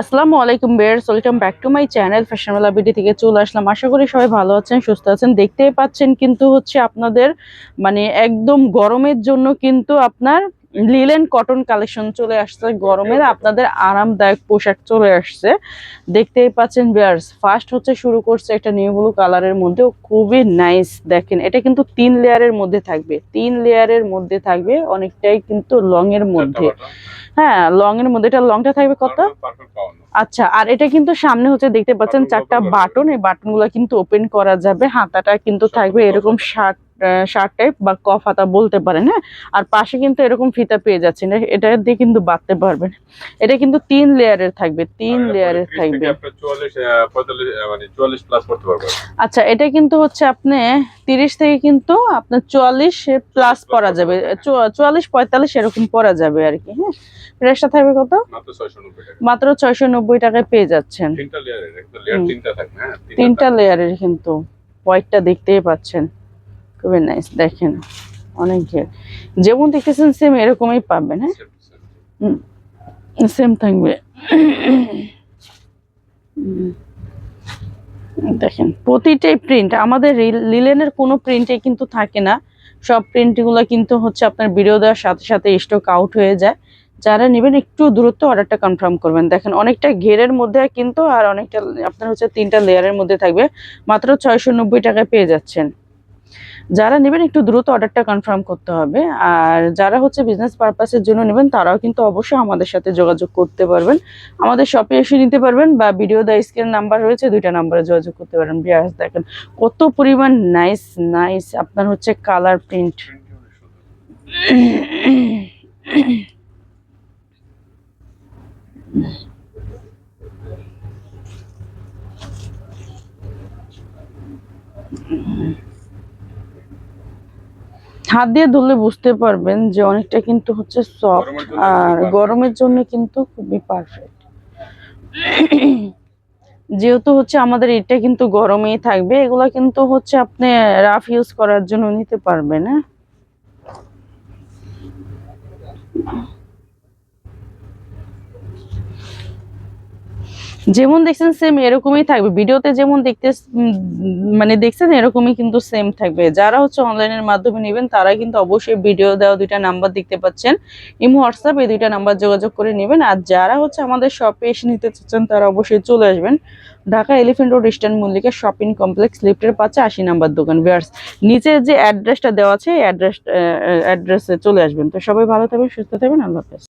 আসসালামু আলাইকুম viewers welcome back to my channel Fashionwala BD থেকে চলে আসলাম। আশা করি সবাই ভালো আছেন, সুস্থ আছেন। দেখতেই পাচ্ছেন কিন্তু হচ্ছে আপনাদের মানে একদম গরমের জন্য কিন্তু আপনার লিলেন কটন কালেকশন চলে আসছে গরমের আপনাদের আরামদায়ক পোশাক চলে আসছে। দেখতেই পাচ্ছেন বেয়ার্স ফার্স্ট হচ্ছে শুরু করছে একটা নিউ ব্লু কালারের মধ্যে খুবই নাইস দেখেন এটা কিন্তু তিন লেয়ারের মধ্যে থাকবে তিন লেয়ারের মধ্যে থাকবে অনেকটাই কিন্তু লং এর মধ্যে। হ্যাঁ লং এর মধ্যে এটা লংটা থাকবে কত? আচ্ছা আর এটা কিন্তু সামনে হচ্ছে দেখতে পাচ্ছেন চারটা বাটন এই বাটনগুলো কিন্তু ওপেন করা যাবে হাতাটা কিন্তু থাকবে এরকম শার্ট শার্ট টাইপ বা কফ হাতা বলতে পারেন হ্যাঁ? আর পাশে কিন্তু এরকম ফিতা পেয়ে যাচ্ছেন। এটা দিয়ে কিন্তু বাঁধতে পারবেন। এটা কিন্তু তিন লেয়ারের থাকবে তিন লেয়ারের থাকবে। মানে প্লাস করতে পারবেন। আচ্ছা এটা কিন্তু হচ্ছে আপনি তিরিশ থেকে কিন্তু আপনার চুয়াল্লিশ প্লাস পরা যাবে। চুয়াল্লিশ পঁয়তাল্লিশ এরকম পরা যাবে আর কি হ্যাঁ? প্রাইসটা থাকবে কত? মাত্র ছয়শো নব্বই টাকায় পেয়ে যাচ্ছেন। তিনটা লেয়ারের থাকবে হ্যাঁ? তিনটা লেয়ারের কিন্তু। হোয়াইটটা দেখতেই পাচ্ছেন। খুবই নাইস দেখেন। অনেক ঘের যেমন দেখতেছেন সেম এরকমই পাবেন হ্যাঁ? সেম থাকবে। দেখেন প্রতিটাই প্রিন্ট আমাদের লিলেনের কোনো প্রিন্টে কিন্তু থাকে না। সব প্রিন্টগুলো কিন্তু হচ্ছে আপনার ভিডিও দেওয়ার সাথে সাথে স্টক আউট হয়ে যায়। যারা নেবেন একটু দূরত্ব অর্ডারটা কনফার্ম করবেন। দেখেন অনেকটা ঘেরের মধ্যে কিন্তু আর অনেকটা আপনার হচ্ছে তিনটা লেয়ারের মধ্যে থাকবে। মাত্র ছয়শো নব্বই টাকায় পেয়ে যাচ্ছেন। যারা নেবেন একটু দ্রুত অর্ডারটা কনফার্ম করতে হবে। আর যারা হচ্ছে বিজনেস পারপাসের জন্য নেবেন, তারাও কিন্তু অবশ্যই আমাদের সাথে যোগাযোগ করতে পারবেন। আমাদের শপে এসে নিতে পারবেন বা ভিডিও দা স্ক্রিন নাম্বার রয়েছে, দুইটা নাম্বারে যোগাযোগ করতে পারবেন। বিয়ার্স, দেখেন কত পরিমাণ নাইস নাইস আপনার হচ্ছে কালার প্রিন্ট হাত দিয়ে ধরলে বুঝতে পারবেন যে অনেকটা কিন্তু হচ্ছে সফট আর গরমের জন্য কিন্তু খুবই পারফেক্ট যেহেতু হচ্ছে আমাদের এটা কিন্তু গরমেই থাকবে এগুলা কিন্তু হচ্ছে আপনি রাফ ইউজ করার জন্য নিতে পারবেন হ্যাঁ? যেমন দেখছেন সেম এরকমই থাকবে। ভিডিওতে যেমন দেখতে মানে দেখছেন, এরকমই কিন্তু সেম থাকবে। যারা হচ্ছে অনলাইনের মাধ্যমে নেবেন, তারা কিন্তু অবশ্যই ভিডিও দেওয়া দুইটা নাম্বার দেখতে পাচ্ছেন। ইমো হোয়াটসঅ্যাপ এই দুইটা নাম্বার যোগাযোগ করে নেবেন। আর যারা হচ্ছে আমাদের শপে এসে নিতে চাচ্ছেন, তারা অবশ্যই চলে আসবেন। Dhaka elephant road eastern Mallika shopping complex লিফটের পাশে আশি নাম্বার দোকান। বিয়ার্স নিচে যে অ্যাড্রেসটা দেওয়া আছে, এই অ্যাড্রেস অ্যাড্রেসে চলে আসবেন। তো সবাই ভালো থাকবেন, সুস্থ থাকবেন। আল্লাহ হাফেজ।